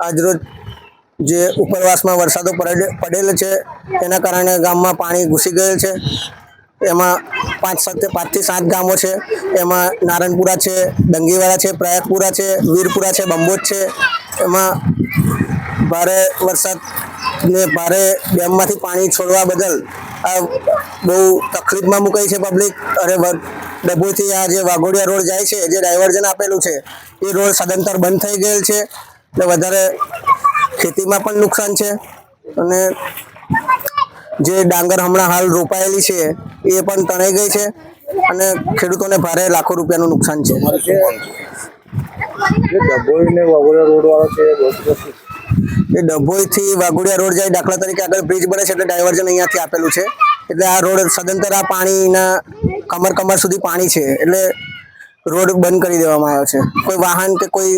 આજરોજ જે ઉપરવાસમાં વરસાદો પડે પડેલ છે તેના કારણે ગામમાં પાણી ઘૂસી ગયેલ છે. એમાં પાંચ સાત પાંચથી સાત ગામો છે. એમાં નારણપુરા છે ડંગીવાળા છે, પ્રયાગપુરા છે, વીરપુરા છે, બંબોજ છે. એમાં ભારે વરસાદને ભારે ડેમમાંથી પાણી છોડવા બદલ આ બહુ તકલીફમાં મુકાઈ છે પબ્લિક અને ડભોઈથી આ જે વાઘોડિયા રોડ જાય છે, જે ડાયવર્ઝન આપેલું છે, એ રોડ સદંતર બંધ થઈ ગયેલ છે. એટલે વધારે ખેતીમાં પણ નુકસાન છે. અને જે ડાંગર હમણાં હાલ રોપાયેલી છે એ પણ તણાઈ ગઈ છે અને ખેડૂતોને ભારે લાખો રૂપિયાનું નુકસાન છે? એ ડભોઈથી વાઘોડિયા રોડ જાય દાખલા તરીકે આગળ બ્રિજ બને છે એટલે ડાયવર્ઝન અહીંયાથી આપેલું છે. એટલે આ રોડ સદંતર આ પાણીના કમર કમર સુધી પાણી છે એટલે રોડ બંધ કરી દેવામાં આવ્યો છે. કોઈ વાહન કે કોઈ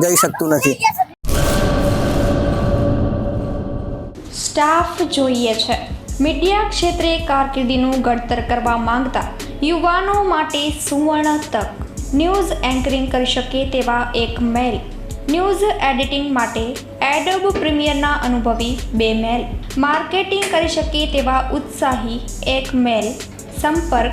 જઈ શકતું નથી. સ્ટાફ જોઈએ છે. મીડિયા ક્ષેત્રે કારકિર્દીનું ઘડતર કરવા માંગતા યુવાનો માટે સુવર્ણ તક. ન્યૂઝ એન્કરિંગ કરી શકે તેવા એક મેલ. ન્યૂઝ એડિટિંગ માટે એડોબ પ્રીમિયરના અનુભવી બે મેલ. માર્કેટિંગ કરી શકે તેવા ઉત્સાહી એક મેલ. સંપર્ક